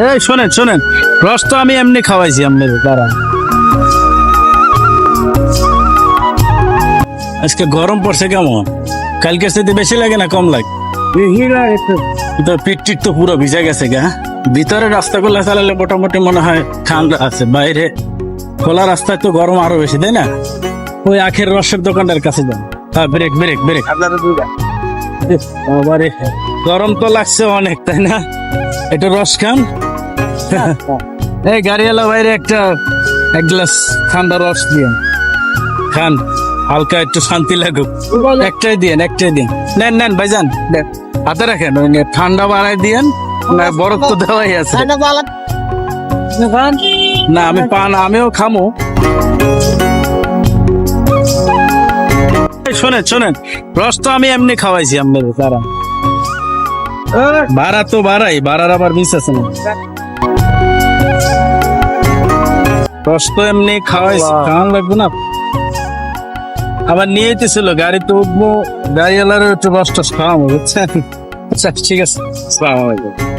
এই শোনেন শোনেন। রস তো আমি এমনি খাওয়াইছি আপনার দাঁড়া আজকে গরম পড়ছে কেমন? কালকে সাথে বেশি লাগে না কম লাগে? তো পিট তো পুরো ভিজে গেছে গা ভিতরে রাস্তাগুলো চালালে মোটামুটি মনে হয় ঠান্ডা আছে বাইরে খোলা রাস্তায় তো গরম আরও বেশি তাই না? ওই আখের রসের দোকানটার কাছে যান। হ্যাঁ ব্রেক ব্রেক ব্রেক গরম তো লাগছে অনেক তাই না? একটু রস খান। এই গাড়িওয়ালা বাইরে একটা এক গ্লাস ঠান্ডা রস দিয়ে। খান হালকা একটু শান্তি লাগুক। একটাই দিয়েন একটাই দিন নেন নেন ভাইজান নেন। হাতে রাখেন ওই ঠান্ডা বানাই দিয়েন না বরফ তো দেওয়াই আছে। না আমি পান আমিও খামো। এই শোনেন শোনেন রস তো আমি এমনি খাওয়াইছি আপনাদের তারা ভাড়া তো বাড়াই ভাড়ার আবার মিস আছে না। রস তো এমনি খাওয়াইছি। খাওয়ান লাগবে না? আবার নিয়ে যেতেছিল গাড়িতে উঠবো গাড়িওয়ালারও একটু রস টস খাওয়াবো বুঝছেন? আচ্ছা ঠিক আছে। আসসালামু আলাইকুম।